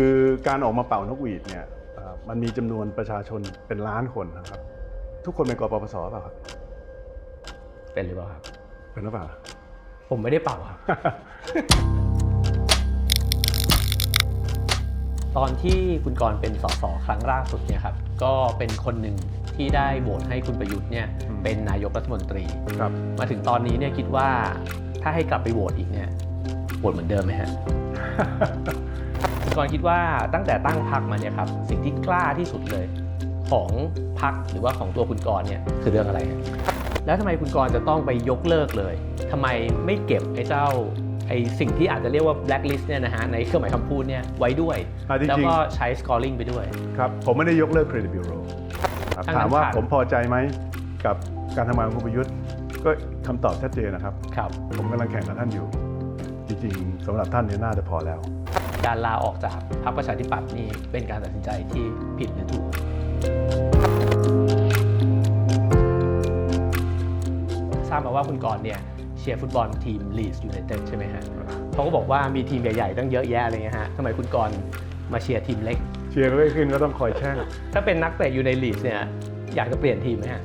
คือการออกมาเป่านกหวีดเนี่ยเอ่อมันมีจำนวนประชาชนเป็นล้านคนนะครับ ทุกคนเป็นกปปสเปล่าครับ เป็นหรือเปล่าครับ เป็นหรือเปล่า ผมไม่ได้เป่าครับ ตอนที่คุณกรณ์เป็นสสครั้งล่าสุดเนี่ยครับก็เป็นคนหนึ่งที่ได้โหวตให้คุณประยุทธ์เนี่ยอืมเป็นนายกรัฐมนตรีครับ มาถึงตอนนี้เนี่ยคิดว่าถ้าให้กลับไปโหวตอีกเนี่ยโหวตเหมือนเดิมไหมฮะคุณ กรณ์คิดว่าตั้งแต่ตั้งพรรคมาเนี่ยครับสิ่งที่กล้าที่สุดเลยของพรรคหรือว่าของตัวคุณกรณ์เนี่ยคือเรื่องอะไรฮะแล้วทำไมคุณกรณ์จะต้องไปยกเลิกเลยทำไมไม่เก็บไอ้เจ้าไอ้สิ่งที่อาจจะเรียกว่า blacklist เนี่ยนะฮะในเครื่องหมายคำพูดเนี่ยไว้ด้วยอะจริงๆแล้วก็ใช้ scoring ไปด้วย ครับ ผมไม่ได้ยกเลิกเครดิตบิโรครับถ้างั้นถามว่าผ่านผมพอใจไหมกับการทำงานของคุณประยุทธ์ ก็คำตอบชัดเจนนะครับครับ ผมกำลังแข่งกับท่านอยู่ จริงๆสำหรับท่านเนี่ยน่าจะพอแล้ว การลาออกจากพรรคประชาธิปัตย์นี่เป็นการตัดสินใจที่ผิดหรือถูกทราบมาว่าคุณกรณ์เนี่ยเชียร์ฟุตบอลทีมลีสยูไนเต็ดใช่ไหมฮะเขาก็บอกว่ามีทีมใหญ่ๆตั้งเยอะแยะอะไรเงี้ยฮะทำไมคุณกรณ์มาเชียร์ทีมเล็ก เชียร์ไม่ขึ้นก็ต้องคอยแช่งถ้าเป็นนักเตะอยู่ในลีสเนี่ยอยากจะเปลี่ยนทีมไหมฮะ